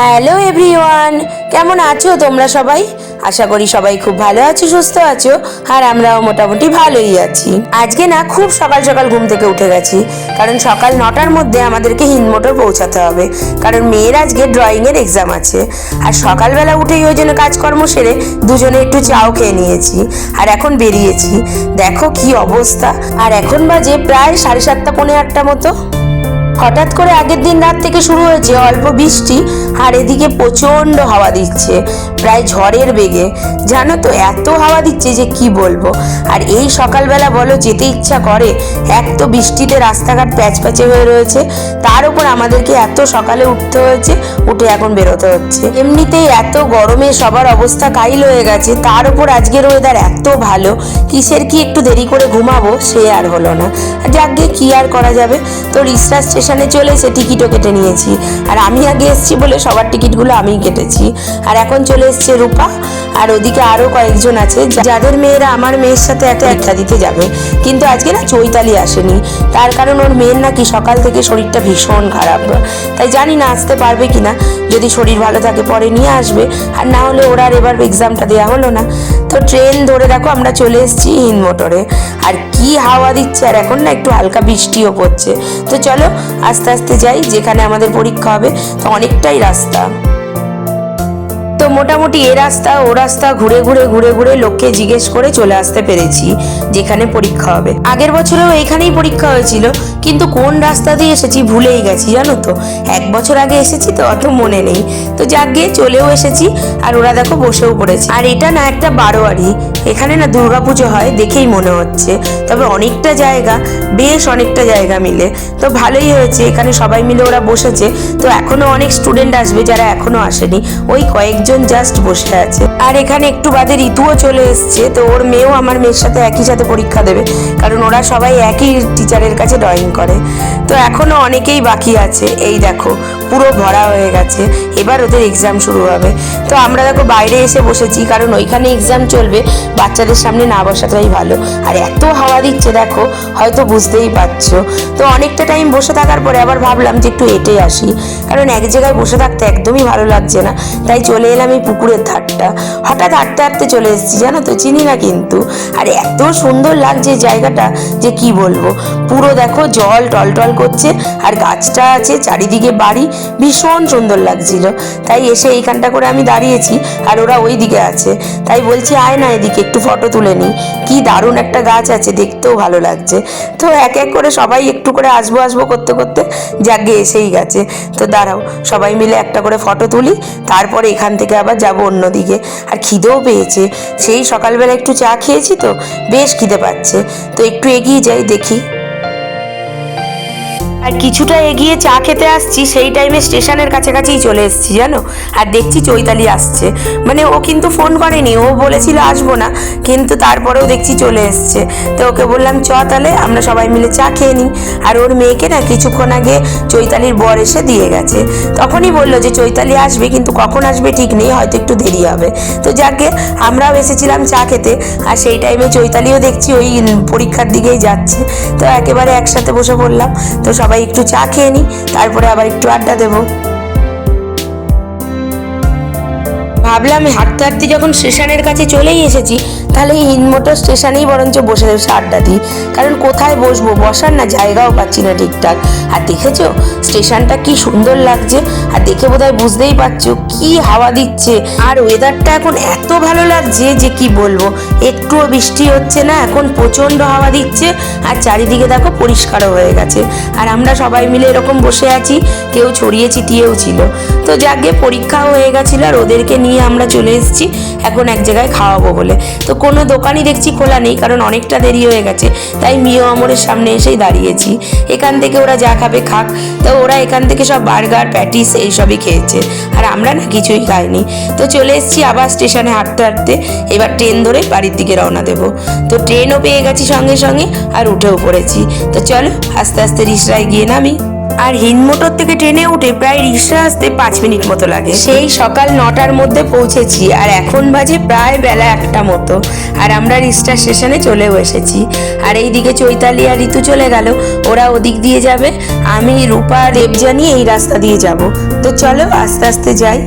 Hello everyone, কেমন আছো তোমরা সবাই? আশা করি সবাই খুব ভালো আছো, সুস্থ আছো, আর আমরাও মোটামুটি ভালোই আছি। আজকে না খুব সকাল সকাল ঘুম থেকে উঠে গেছি, কারণ সকাল নটার মধ্যে আমাদেরকে হিন্দমোটর পৌঁছাতে হবে, কারণ মেয়ের আজকে ড্রয়িংয়ের এক্সাম আছে। আর সকালবেলা উঠেই ওই জন্য কাজকর্ম সেরে দুজনে একটু চাও খেয়ে নিয়েছি, আর এখন বেরিয়েছি। দেখো কি অবস্থা, আর এখন বাজে প্রায় সাড়ে সাতটা, পৌনে আটটা মতো। হঠাৎ করে আগের দিন রাত থেকে শুরু হয়েছে অল্প বৃষ্টি, আর এদিকে প্রচণ্ড হাওয়া দিচ্ছে, প্রায় ঝড়ের বেগে। জানো তো, এত হাওয়া দিচ্ছে যে কি বলব? আর এই সকালবেলা বলো, যেতে ইচ্ছা করে, এক তো বৃষ্টিতে রাস্তাঘাট প্যাচ প্যাচে হয়ে রয়েছে, তার উপর আমাদেরকে এত সকালে উঠতে হয়েছে, উঠে এখন বেরোতে হচ্ছে। এমনিতেই এত গরমে সবার অবস্থা কাইল হয়ে গেছে, তার উপর আজকের ওয়েদার এত ভালো, কিসের কি একটু দেরি করে ঘুমাবো, সে আর হলো না। যাক যাকে কি আর করা যাবে? তো রিসরা স্টেশনে চলে এসে টিকিটও কেটে নিয়েছি। আর আমি আগে এসেছি বলে সবার টিকিটগুলো আমিই কেটেছি। আর এখন চলে এসছে রূপা। আর ওদিকে আরও কয়েকজন আছে যাদের মেয়েরা আমার মেয়ের সাথে একটা একটা দিতে যাবে। কিন্তু আজকে না চৈতালি আসেনি। তার কারণ ওর মেয়ের নাকি সকাল থেকে শরীরটা ভীষণ খারাপ। তাই জানি না আসতে পারবে কিনা। যদি শরীর ভালো থাকে পরে নিয়ে আসবে। আর না হলে ওরা আর এবার এক্সামটা দেওয়া হলো না। তো ট্রেন ধরে দেখো আমরা চলে এসেছি হিন্দ মোটরে। আর কি হাওয়া দিচ্ছে, আর এখন না একটু হালকা বৃষ্টিও পড়ছে। তো চলো আস্তে আস্তে যাই, যেখানে আমাদের পরীক্ষা হবে। তো অনেকটাই রাস্তা। তো মোটামুটি এ রাস্তা, ও রাস্তা, ঘুরে ঘুরে ঘুরে ঘুরে লোককে জিজ্ঞেস করে চলে আসতে পেরেছি, যেখানে পরীক্ষা হবে। আগের বছরেও এখানেই পরীক্ষা হয়েছিল কিন্তু কোন রাস্তা দিয়ে এসেছি ভুলেই গেছি, জানো তো? এক বছর আগে এসেছি তো অত মনে নেই। তো যাক গিয়ে চলেও এসেছি, আর ওরা দেখো বসেও পড়েছে। আর এটা না একটা বারোয়ারি। এখানে না দুর্গাপুজো হয় দেখেই মনে হচ্ছে। তবে অনেকটা জায়গা, বেশ অনেকটা জায়গা মিলে। তো ভালোই হয়েছে, এখানে সবাই মিলে ওরা বসেছে। তো এখনও অনেক স্টুডেন্ট আসবে যারা এখনও আসেনি। ওই কয়েকজন জাস্ট বসে আছে। আর এখানে একটু বাদে ঋতুও চলে এসছে। তো ওর মেয়েও আমার মেয়ের সাথে একই সাথে পরীক্ষা দেবে। কারণ ওরা সবাই একই টিচারের কাছে ড্রয়িং করে। তো এখনও অনেকেই বাকি আছে। এই দেখো, পুরো ভরা হয়ে গেছে। এবার ওদের এক্সাম শুরু হবে। তো আমরা দেখো বাইরে এসে বসেছি, কারণ ওইখানে এক্সাম চলবে, বাচ্চাদের সামনে না বসাটাই ভালো। আর এত হাওয়া দিচ্ছে দেখো, হয়তো বুঝতেই পারছ। তো অনেকটা টাইম বসে থাকার পরে আবার ভাবলাম যে একটু হেঁটে আসি। কারণ এক জায়গায় বসে থাকতে একদমই ভালো লাগছে না। তাই চলে এলাম এই পুকুরের ধারটা। হঠাৎ হাঁটতে হাঁটতে চলে এসেছি, জানো তো? চিনি না কিন্তু। আর এত সুন্দর লাগছে জায়গাটা, যে কি বলব? পুরো দেখো জল টলটল করছে, আর গাছটা আছে, চারিদিকে বাড়ি। ভীষণ সুন্দর লাগছিল। তাই এসে এইখানটা করে আমি দাঁড়িয়েছি আর ওরা ওই দিকে আছে। তাই বলছি, আয় না এদিকে, একটু ফটো তুলে নিই। কি দারুণ একটা গাছ আছে, দেখতেও ভালো লাগছে। তো এক এক করে সবাই একটু করে আসব আসব করতে করতে জাগে এসেই গেছে। তো দাঁড়াও, সবাই মিলে একটা করে ফটো তুলি, তারপরে এখান থেকে আবার যাব অন্যদিকে। আর খিদেও পেয়েছে। সেই সকালবেলা একটু চা খেয়েছি তো, বেশ খিদে পাচ্ছে। তো একটু এগিয়ে যাই, দেখি। আর কিছুটা এগিয়ে চা খেতে আসছি, সেই টাইমে স্টেশনের কাছাকাছিই চলে এসেছি, জানো? আর দেখছি চৈতালি আসছে। মানে ও কিন্তু ফোন করেনি, ও বলেছিল আসব না, কিন্তু তারপরেও দেখছি চলে এসছে। তো ওকে বললাম, চ তাহলে, আমরা সবাই মিলে চা খেয়ে নিই। আর ওর মেয়েকে না কিছুক্ষণ আগে চৈতালির বর এসে দিয়ে গেছে। তখনই বলল যে, চৈতালি আসবে, কিন্তু কখন আসবে ঠিক নেই, হয়তো একটু দেরি হবে। তো যাকে, আমরাও এসেছিলাম চা খেতে, আর সেই টাইমে চৈতালিও দেখছি ওই পরীক্ষার দিকেই যাচ্ছে। তো একেবারে একসাথে বসে পড়লাম। তো সবাই একটু চা খেয়ে নিই তারপরে আবার একটু আড্ডা দেবো। ভাবলাম হাঁটতে হাঁটতে যখন স্টেশনের কাছে চলেই এসেছি, তাহলে এই হিন্দমোটর স্টেশনেই বরঞ্চ বসে বসে আড্ডা দিই। কারণ কোথায় বসবো, বসার না জায়গাও পাচ্ছি না ঠিকঠাক। আর দেখেছ, স্টেশনটা কি সুন্দর লাগছে, আর দেখে বোধহয় বুঝতেই পারছ কি হাওয়া দিচ্ছে। আর ওয়েদারটা এখন এত ভালো লাগছে যে কি বলব একটুও বৃষ্টি হচ্ছে না, এখন প্রচণ্ড হাওয়া দিচ্ছে, আর চারিদিকে দেখো পরিষ্কারও হয়ে গেছে। আর আমরা সবাই মিলে এরকম বসে আছি, কেউ ছড়িয়ে ছিটিয়েও ছিল। তো যাকে পরীক্ষা হয়ে গেছিল আর ওদেরকে নিয়ে আমরা চলে এসেছি, এখন এক জায়গায় খাওয়াবো বলে। তো কোনো দোকানই দেখছি খোলা নেই, কারণ অনেকটা দেরি হয়ে গেছে। তাই মিও আমরের সামনে এসেই দাঁড়িয়েছি। এখান থেকে ওরা যা খাবে খাক। তো ওরা এখান থেকে সব বার্গার, প্যাটিস এইসবই খেয়েছে। আর আমরা না কিছুই খাইনি। তো চলে এসেছি আবার স্টেশনে হাঁটতে হাঁটতে। এবার ট্রেন ধরে বাড়ির দিকে রওনা দেবো। তো ট্রেনও পেয়ে গেছি সঙ্গে সঙ্গে আর উঠেও পড়েছি। তো চলো আস্তে আস্তে রিসরায় গিয়ে নামি। আর হিন্দমোটর থেকে ট্রেনে উঠে প্রায় রিক্সা আসতে পাঁচ মিনিট মতো লাগে। সেই সকাল নটার মধ্যে পৌঁছেছি আর এখন বাজে প্রায় বেলা একটা মতো। আর আমরা রিক্সা স্টেশনে চলেও এসেছি। আর এইদিকে চৈতালি আর ঋতু চলে গেল ওরা ওদিক দিয়ে যাবে। আমি রূপা দেবজানি এই রাস্তা দিয়ে যাব। তো চলো আস্তে আস্তে যাই।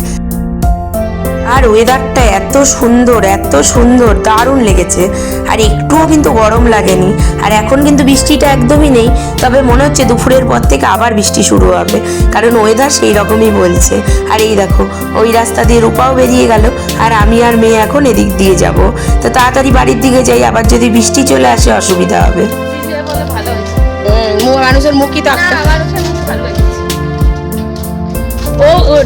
আর ওয়েদারটা এত সুন্দর এত সুন্দর দারুণ লেগেছে। আর একটুও কিন্তু গরম লাগেনি। আর এখন কিন্তু বৃষ্টিটা একদমই নেই তবে মনে হচ্ছে দুপুরের পর থেকে আবার বৃষ্টি শুরু হবে। কারণ ওয়েদার সেই রকমই বলছে। আর এই দেখো ওই রাস্তা দিয়ে রূপাও বেরিয়ে গেল আর আমি আর মেয়ে এখন এদিক দিয়ে যাব। তো তাড়াতাড়ি বাড়ির দিকে যাই আবার যদি বৃষ্টি চলে আসে অসুবিধা হবে। মানুষের তো ওখানে ভালো হয়েছে ও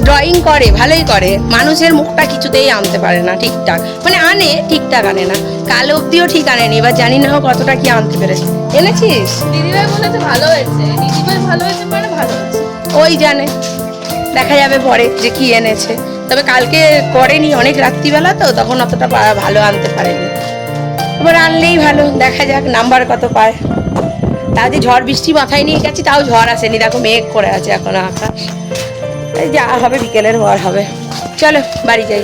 ড্রয়িং করে ভালোই করে। মানুষের মুখটা কিছুতেই আনতে পারে না ঠিকঠাক। মানে আনে ঠিকঠাক আনে না। কাল অব্দিও ঠিক আনেনি এবার জানি না কতটা কি আনতে পেরেছে। এনেছিস? দিদিভাই বলেছে ভালো হয়েছে। দিদিভাই ভালো হয়েছে মানে ভালো হয়েছে। ওই জানে। দেখা যাবে পরে যে কি এনেছে। তবে কালকে করেনি অনেক রাত্রিবেলা তো তখন অতটা ভালো আনতে পারেনি। এবার আনলেই ভালো দেখা যাক নাম্বার কত পায়। তাও যে ঝড় বৃষ্টি মাথায় নিয়ে গেছি তাও ঝড় আসেনি। দেখো মেঘ করে আছে এখন আকাশ। যা হবে বিকেলের পর হবে। চলো বাড়ি যাই।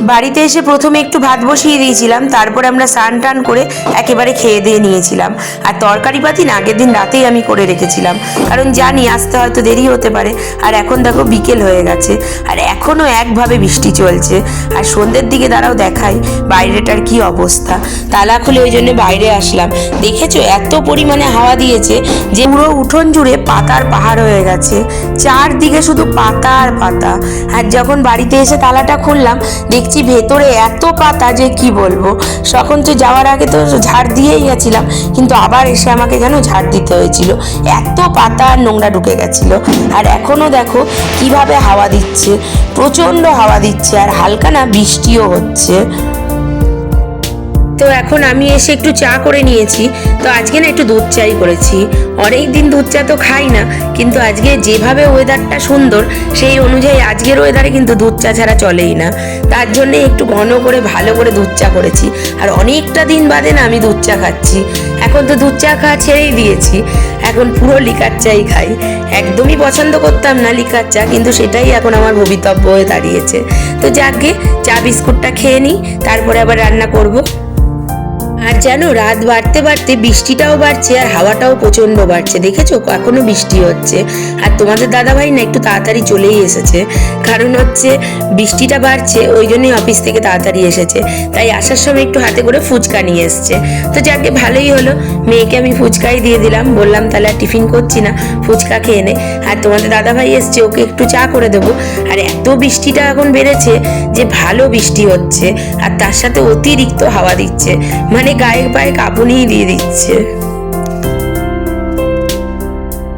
বাড়িতে এসে প্রথমে একটু ভাত বসিয়ে দিয়েছিলাম, তারপরে আমরা স্নান টান করে একেবারে খেয়ে দিয়ে নিয়েছিলাম। আর তরকারি পাতি না, আগের দিন রাতেই আমি করে রেখেছিলাম। কারণ জানি আসতে হয়তো দেরি হতে পারে। আর এখন দেখো বিকেল হয়ে গেছে। আর এখনও একভাবে বৃষ্টি চলছে। আর সন্ধ্যের দিকে দাঁড়াও দেখাই বাইরেটার কি অবস্থা। তালা খুলে ওই জন্য বাইরে আসলাম। দেখেছ এত পরিমাণে হাওয়া দিয়েছে যে পুরো উঠোন জুড়ে পাতার পাহাড় হয়ে গেছে। চারদিকে শুধু পাতা আর পাতা। আর যখন বাড়িতে এসে তালাটা খুললাম দেখছি ভেতরে এত পাতা যে কি বলব? তখন তো যাওয়ার আগে তো ঝাড় দিয়েই গেছিলাম, কিন্তু আবার এসে আমাকে যেন ঝাড় দিতে হয়েছিল। এত পাতা আর নোংরা ঢুকে গেছিল। আর এখনও দেখো কীভাবে হাওয়া দিচ্ছে, প্রচণ্ড হাওয়া দিচ্ছে, আর হালকা না বৃষ্টিও হচ্ছে। তো এখন আমি এসে একটু চা করে নিয়েছি। তো আজকে না একটু দুধ চাই করেছি। অনেক দিন দুধ চা তো খাই না, কিন্তু আজকে যেভাবে ওয়েদারটা সুন্দর, সেই অনুযায়ী আজকের ওয়েদারে কিন্তু দুধ চা ছাড়া চলেই না। তার জন্য একটু ঘন করে, ভালো করে দুধ চা করেছি। আর অনেকটা দিন বাদে না আমি দুধ চা খাচ্ছি। এখন তো দুধ চা খাওয়া ছেড়েই দিয়েছি। এখন পুরো লিকার চাই খাই। একদমই পছন্দ করতাম না লিকার চা, কিন্তু সেটাই এখন আমার ভবিতব্য হয়ে দাঁড়িয়েছে। তো যাকে চা বিস্কুটটা খেয়ে নিই, তারপরে আবার রান্না করব। আর জানো, রাত বাড়তে বাড়তে বৃষ্টিটাও বাড়ছে আর হাওয়াটাও প্রচণ্ড বাড়ছে। দেখেছ? এখনও বৃষ্টি হচ্ছে। আর তোমাদের দাদাভাই না একটু তাড়াতাড়ি চলেই এসেছে। কারণ হচ্ছে বৃষ্টিটা বাড়ছে, ওই জন্যই অফিস থেকে তাড়াতাড়ি এসেছে। তাই আসার সময় একটু হাতে করে ফুচকা নিয়ে এসছে। তো যাকে ভালোই হলো। মেয়েকে আমি ফুচকাই দিয়ে দিলাম। বললাম, তাহলে আর টিফিন করছি না, ফুচকা খেয়ে নে। আর তোমাদের দাদাভাই এসছে, ওকে একটু চা করে দেবো। আর এত বৃষ্টিটা এখন বেড়েছে যে ভালো বৃষ্টি হচ্ছে। আর তার সাথে অতিরিক্ত হাওয়া দিচ্ছে। মানে গায়ে পায়ে কাঁপুনিই দিয়ে দিচ্ছে।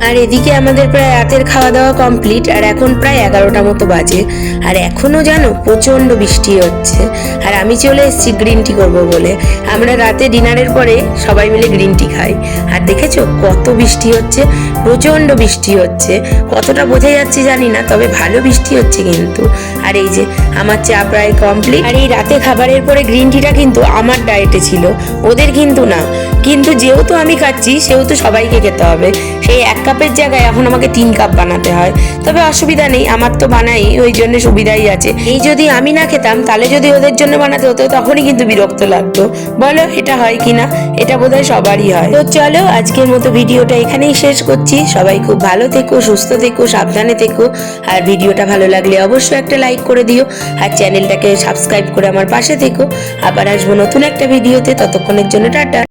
আর এদিকে আমাদের প্রায় রাতের খাওয়া দাওয়া কমপ্লিট আর এখন প্রায় এগারোটা মতো বাজে। আর এখনও জানো প্রচণ্ড বৃষ্টি হচ্ছে। আর আমি চলে এসেছি গ্রিন টি করব বলে। আমরা রাতে ডিনারের পরে সবাই মিলে গ্রিন টি খাই। আর দেখেছ কত বৃষ্টি হচ্ছে? প্রচণ্ড বৃষ্টি হচ্ছে। কতটা বোঝা যাচ্ছে জানি না, তবে ভালো বৃষ্টি হচ্ছে কিন্তু। আর এই যে আমার চা প্রায় কমপ্লিট আর এই রাতে খাবারের পরে গ্রিন টিটা কিন্তু আমার ডায়েটে ছিল, ওদের কিন্তু না। কিন্তু যেহেতু আমি খাচ্ছি, সেহেতু সবাইকে খেতে হবে। সেই এক কাপের জায়গায় এখন আমাকে তিন কাপ বানাতে হয়। তবে অসুবিধা নেই, আমার তো বানাই, ওই জন্য সুবিধাই আছে। এই যদি আমি না খেতাম, তাহলে যদি ওদের জন্য বানাতে হতো, তখনই কিন্তু বিরক্ত লাগতো। বলো, এটা হয় কিনা? এটা বোধহয় সবারই হয়। তো চলো, আজকের মতো ভিডিওটা এখানেই শেষ করছি। সবাই খুব ভালো থেকো, সুস্থ থেকো, সাবধানে থেকো। আর ভিডিওটা ভালো লাগলে অবশ্যই একটা লাইক করে দিও আর চ্যানেলটাকে সাবস্ক্রাইব করে আমার পাশে থেকো। আবার আসব নতুন একটা ভিডিওতে ততক্ষণের জন্য টাটা।